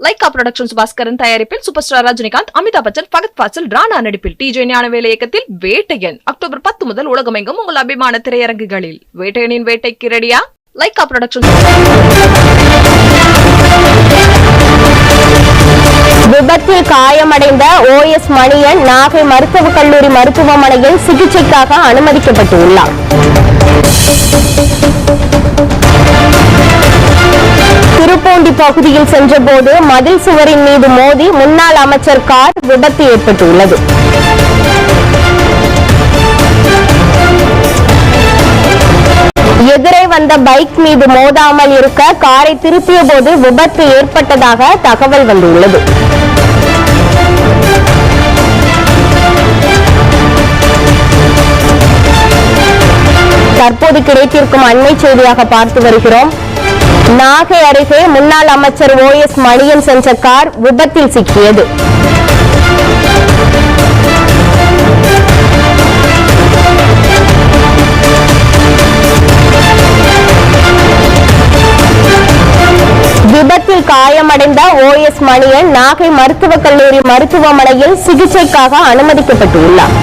Lyca productions Baskaran தயாரிப்பில் super star Rajinikanth Amitabh Bachchan Bhagat Fasal Rana நடிப்பில் DJ ஞானவேல இயக்கத்தில் வேட்டையன் அக்டோபர் பத்து முதல் உலகமெங்கும் உங்கள் அபிமான திரையரங்குகளில். வேட்டையனின் வேட்டைக்கு ரெடியா லைகா புரொடக்ஷன்ஸ் விபத்தில் காயமடைந்த ஓஎஸ் மணியன் நாகை மருத்துவக் கல்லூரி மருத்துவமனையில் சிகிச்சைக்காக அனுமதிக்கப்பட்டுள்ளார். திருப்பூண்டி பகுதியில் சென்றபோது மதில் சுவரின் மீது மோதி முன்னாள் அமைச்சர் கார் விபத்து ஏற்பட்டுள்ளது. எதிரே வந்த பைக் மீது மோதாமல் இருக்க காரை திருப்பிய போது விபத்து ஏற்பட்டதாக தகவல் வந்துள்ளது. தற்போது கிடைத்திருக்கும் அண்மை செய்தியாக பார்த்து வருகிறோம். நாகை அருகே முன்னாள் அமைச்சர் ஓ எஸ் மணியன் சென்ற கார் விபத்தில் சிக்கியது. விபத்தில் காயமடைந்த ஓ எஸ் மணியன் நாகை மருத்துவக் கல்லூரி மருத்துவமனையில் சிகிச்சைக்காக அனுமதிக்கப்பட்டுள்ளார்.